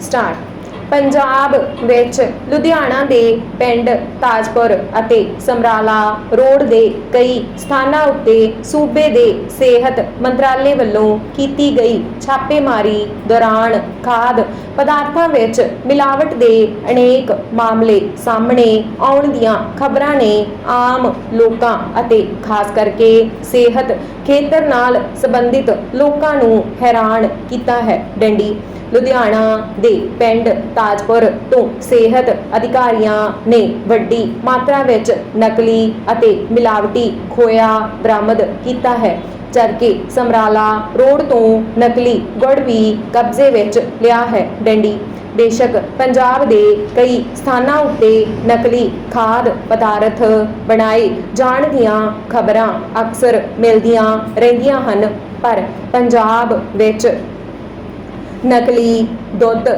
Start. Punjab ਵਿੱਚ ਲੁਧਿਆਣਾ ਦੇ ਪਿੰਡ ਤਾਜਪੁਰ ਅਤੇ ਸਮਰਾਲਾ ਰੋਡ ਦੇ ਕਈ ਸਥਾਨਾਂ ਉੱਤੇ ਸੂਬੇ ਦੇ ਸਿਹਤ ਮੰਤਰਾਲੇ ਵੱਲੋਂ ਕੀਤੀ ਗਈ ਛਾਪੇਮਾਰੀ ਦੌਰਾਨ ਖਾਦ ਪਦਾਰਥਾਂ ਵਿੱਚ ਮਿਲਾਵਟ ਦੇ ਅਨੇਕ ਮਾਮਲੇ ਸਾਹਮਣੇ ਆਉਣ ਦੀਆਂ ਖਬਰਾਂ ਨੇ ਆਮ ਲੋਕਾਂ ਅਤੇ ਖਾਸ ਕਰਕੇ ਸਿਹਤ ਖੇਤਰ ਨਾਲ ਸੰਬੰਧਿਤ ਲੋਕਾਂ ਨੂੰ ਹੈਰਾਨ ਕੀਤਾ ਹੈ। ਡੰਡੀ ਲੁਧਿਆਣਾ ਦੇ ਪਿੰਡ ਤਾਜਪੁਰ ਤੋਂ ਸਿਹਤ ਅਧਿਕਾਰੀਆਂ ਨੇ ਵੱਡੀ ਮਾਤਰਾ ਵਿੱਚ ਨਕਲੀ ਅਤੇ ਮਿਲਾਵਟੀ ਖੋਇਆ ਬਰਾਮਦ ਕੀਤਾ ਹੈ। ਜਦਕਿ ਸਮਰਾਲਾ ਰੋਡ ਤੋਂ ਨਕਲੀ ਗੁੜ ਵੀ ਕਬਜ਼ੇ ਵਿੱਚ ਲਿਆ ਹੈ। ਡੰਡੀ, ਬੇਸ਼ੱਕ ਪੰਜਾਬ ਦੇ ਕਈ ਸਥਾਨਾਂ ਉੱਤੇ ਨਕਲੀ ਖਾਦ ਪਦਾਰਥ ਬਣਾਏ ਜਾਣ ਦੀਆਂ ਖਬਰਾਂ ਅਕਸਰ ਮਿਲਦੀਆਂ ਰਹਿੰਦੀਆਂ ਹਨ, ਪਰ ਪੰਜਾਬ ਵਿੱਚ ਨਕਲੀ ਦੁੱਧ,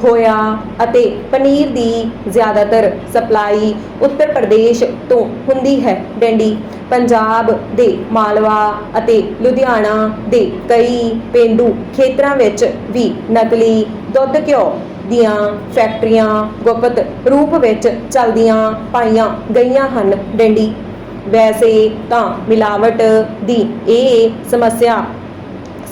ਖੋਇਆ ਅਤੇ ਪਨੀਰ ਦੀ ਜ਼ਿਆਦਾਤਰ ਸਪਲਾਈ ਉੱਤਰ ਪ੍ਰਦੇਸ਼ ਤੋਂ ਹੁੰਦੀ ਹੈ ਡੰਡੀ। ਪੰਜਾਬ ਦੇ ਮਾਲਵਾ ਅਤੇ ਲੁਧਿਆਣਾ ਦੇ ਕਈ ਪਿੰਡੂ ਖੇਤਰਾਂ ਵਿੱਚ ਵੀ ਨਕਲੀ ਦੁੱਧ ਘਿਓ ਦੀਆਂ ਫੈਕਟਰੀਆਂ ਗੁਪਤ ਰੂਪ ਵਿੱਚ ਚਲਦੀਆਂ ਪਾਈਆਂ ਗਈਆਂ ਹਨ ਡੰਡੀ। ਵੈਸੇ ਤਾਂ ਮਿਲਾਵਟ ਦੀ ਇਹ ਸਮੱਸਿਆ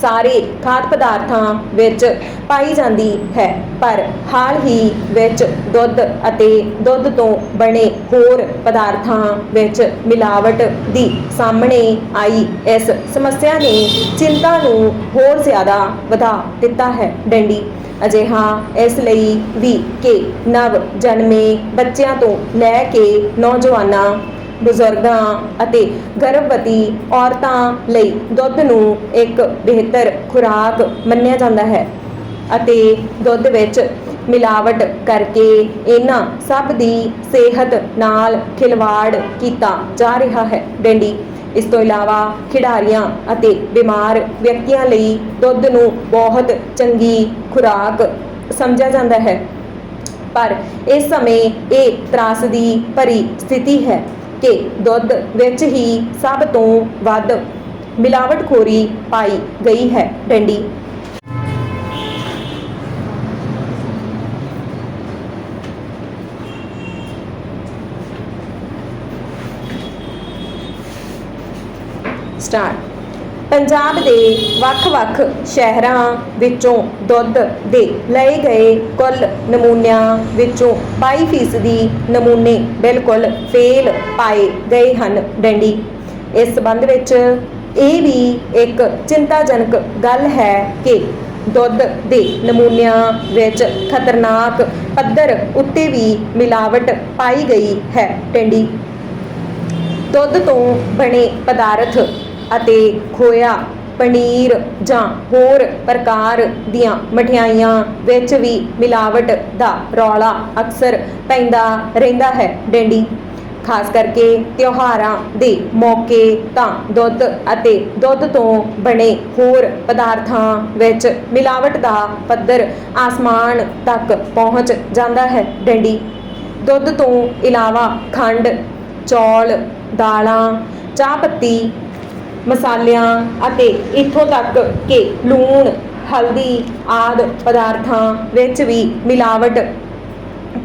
ਸਾਰੇ ਖਾਦ ਪਦਾਰਥਾਂ ਵਿੱਚ ਪਾਈ ਜਾਂਦੀ ਹੈ, ਪਰ ਹਾਲ ਹੀ ਵਿੱਚ ਦੁੱਧ ਅਤੇ ਦੁੱਧ ਤੋਂ ਬਣੇ ਹੋਰ ਪਦਾਰਥਾਂ ਵਿੱਚ ਮਿਲਾਵਟ ਦੀ ਸਾਹਮਣੇ ਆਈ। ਇਸ ਸਮੱਸਿਆ ਨੇ ਚਿੰਤਾ ਨੂੰ ਹੋਰ ਜ਼ਿਆਦਾ ਵਧਾ ਦਿੱਤਾ ਹੈ। ਡੰਡੀ, ਅਜਿਹਾ ਇਸ ਲਈ ਵੀ ਕਿ ਨਵ ਜਨਮੇ ਬੱਚਿਆਂ ਤੋਂ ਲੈ ਕੇ ਨੌਜਵਾਨਾਂ ਬਜ਼ੁਰਗਾਂ ਅਤੇ ਗਰਭਵਤੀ ਔਰਤਾਂ ਲਈ ਦੁੱਧ ਨੂੰ ਇੱਕ ਬਿਹਤਰ ਖੁਰਾਕ ਮੰਨਿਆ ਜਾਂਦਾ ਹੈ ਅਤੇ ਦੁੱਧ ਵਿੱਚ ਮਿਲਾਵਟ ਕਰਕੇ ਇਹਨਾਂ ਸਭ ਦੀ ਸਿਹਤ ਨਾਲ ਖਿਲਵਾੜ ਕੀਤਾ ਜਾ ਰਿਹਾ ਹੈ। ਡੰਡੀ, ਇਸ ਤੋਂ ਇਲਾਵਾ ਖਿਡਾਰੀਆਂ ਅਤੇ ਬਿਮਾਰ ਵਿਅਕਤੀਆਂ ਲਈ ਦੁੱਧ ਨੂੰ ਬਹੁਤ ਚੰਗੀ ਖੁਰਾਕ ਸਮਝਿਆ ਜਾਂਦਾ ਹੈ। ਪਰ ਇਸ ਸਮੇਂ ਇਹ ਤਰਾਸਦੀ ਭਰੀ ਸਥਿਤੀ ਹੈ। ਕਿ ਦੁੱਧ ਵਿੱਚ ਹੀ ਸਭ ਤੋਂ ਵੱਧ ਮਿਲਾਵਟਖੋਰੀ ਪਾਈ ਗਈ ਹੈ। ਡੰਡੀ ਸਟਾਰਟ। ਪੰਜਾਬ ਦੇ ਵੱਖ-ਵੱਖ ਸ਼ਹਿਰਾਂ ਵਿੱਚੋਂ ਦੁੱਧ ਦੇ ਲਏ ਗਏ ਕੁੱਲ ਨਮੂਨਿਆਂ ਵਿੱਚੋਂ 22% ਨਮੂਨੇ ਬਿਲਕੁਲ ਫੇਲ ਪਾਏ ਗਏ ਹਨ ਡੰਡੀ। ਇਸ ਸਬੰਧ ਵਿੱਚ ਇਹ ਵੀ ਇੱਕ ਚਿੰਤਾਜਨਕ ਗੱਲ ਹੈ ਕਿ ਦੁੱਧ ਦੇ ਨਮੂਨਿਆਂ ਵਿੱਚ ਖਤਰਨਾਕ ਪੱਧਰ ਉੱਤੇ ਵੀ ਮਿਲਾਵਟ ਪਾਈ ਗਈ ਹੈ ਟੰਡੀ ਦੁੱਧ ਤੋਂ ਬਣੇ ਪਦਾਰਥ ਅਤੇ ਖੋਇਆ ਪਨੀਰ ਜਾਂ ਹੋਰ ਪ੍ਰਕਾਰ ਦੀਆਂ ਮਠਿਆਈਆਂ ਵਿੱਚ ਵੀ ਮਿਲਾਵਟ ਦਾ ਰੌਲਾ ਅਕਸਰ ਪੈਂਦਾ ਰਹਿੰਦਾ ਹੈ। ਡੈਂਡੀ, ਖਾਸ ਕਰਕੇ ਤਿਉਹਾਰਾਂ ਦੇ ਮੌਕੇ ਤਾਂ ਦੁੱਧ ਅਤੇ ਦੁੱਧ ਤੋਂ ਬਣੇ ਹੋਰ ਪਦਾਰਥਾਂ ਵਿੱਚ ਮਿਲਾਵਟ ਦਾ ਪੱਧਰ ਆਸਮਾਨ ਤੱਕ ਪਹੁੰਚ ਜਾਂਦਾ ਹੈ। ਡੈਂਡੀ, ਦੁੱਧ ਤੋਂ ਇਲਾਵਾ ਖੰਡ, ਚੌਲ, ਦਾਲਾਂ, ਚਾਹ ਪੱਤੀ ਮਸਾਲਿਆਂ ਅਤੇ ਇੱਥੋਂ ਤੱਕ ਕਿ ਲੂਣ, ਹਲਦੀ ਆਦ ਪਦਾਰਥਾਂ ਵਿੱਚ ਵੀ ਮਿਲਾਵਟ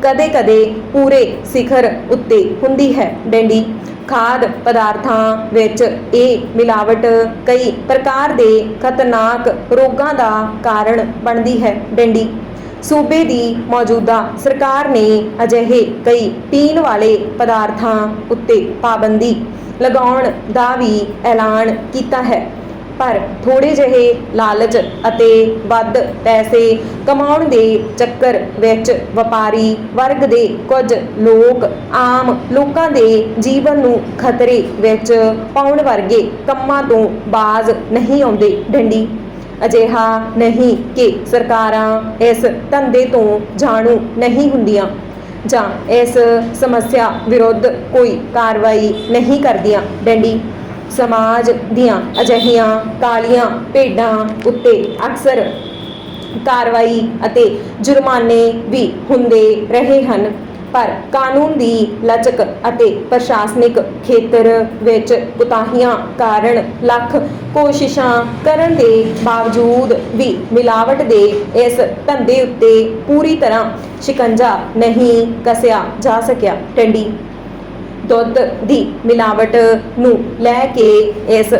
ਕਦੇ-ਕਦੇ ਪੂਰੇ ਸਿਖਰ ਉੱਤੇ ਹੁੰਦੀ ਹੈ। ਡੈਂਡੀ, ਖਾਦ ਪਦਾਰਥਾਂ ਵਿੱਚ ਇਹ ਮਿਲਾਵਟ ਕਈ ਪ੍ਰਕਾਰ ਦੇ ਖਤਰਨਾਕ ਰੋਗਾਂ ਦਾ ਕਾਰਨ ਬਣਦੀ ਹੈ। ਡੈਂਡੀ ਸੂਬੇ ਦੀ ਮੌਜੂਦਾ ਸਰਕਾਰ ਨੇ ਅਜਿਹੇ ਕਈ ਪੀਣ ਵਾਲੇ ਪਦਾਰਥਾਂ ਉੱਤੇ ਪਾਬੰਦੀ ਲਗਾਉਣ ਦਾ ਵੀ ਐਲਾਨ ਕੀਤਾ ਹੈ। ਪਰ ਥੋੜੇ ਜਿਹੇ ਲਾਲਚ ਅਤੇ ਵੱਧ ਪੈਸੇ ਕਮਾਉਣ ਦੇ ਚੱਕਰ ਵਿੱਚ ਵਪਾਰੀ ਵਰਗ ਦੇ ਕੁਝ ਲੋਕ ਆਮ ਲੋਕਾਂ ਦੇ ਜੀਵਨ ਨੂੰ ਖਤਰੇ ਵਿੱਚ ਪਾਉਣ ਵਰਗੇ ਕੰਮਾਂ ਤੋਂ ਬਾਜ਼ ਨਹੀਂ ਆਉਂਦੇ। ਡੰਡੀ ਅਜਿਹਾ ਨਹੀਂ ਕਿ ਸਰਕਾਰਾਂ ਇਸ ਧੰਦੇ ਤੋਂ ਜਾਣੂ ਨਹੀਂ ਹੁੰਦੀਆਂ ਜਾਂ ਇਸ ਸਮੱਸਿਆ ਵਿਰੁੱਧ ਕੋਈ ਕਾਰਵਾਈ ਨਹੀਂ ਕਰਦੀਆਂ। ਡੰਡੀ, ਸਮਾਜ ਦੀਆਂ ਅਜਿਹੀਆਂ ਕਾਲੀਆਂ ਭੇਡਾਂ ਉੱਤੇ ਅਕਸਰ ਕਾਰਵਾਈ ਅਤੇ ਜੁਰਮਾਨੇ ਵੀ ਹੁੰਦੇ ਰਹੇ ਹਨ। ਪਰ ਕਾਨੂੰਨ ਦੀ ਲਚਕ ਅਤੇ ਪ੍ਰਸ਼ਾਸਨਿਕ ਖੇਤਰ ਵਿੱਚ ਕੁਤਾਹੀਆਂ ਕਾਰਨ ਲੱਖ ਕੋਸ਼ਿਸ਼ਾਂ ਕਰਨ ਦੇ ਬਾਵਜੂਦ ਵੀ ਮਿਲਾਵਟ ਦੇ ਇਸ ਧੰਦੇ ਉੱਤੇ ਪੂਰੀ ਤਰ੍ਹਾਂ ਸ਼ਿਕੰਜਾ ਨਹੀਂ ਕਸਿਆ ਜਾ ਸਕਿਆ। ਟੰਡੀ ਦੁੱਧ ਦੀ ਮਿਲਾਵਟ ਨੂੰ ਲੈ ਕੇ ਇਸ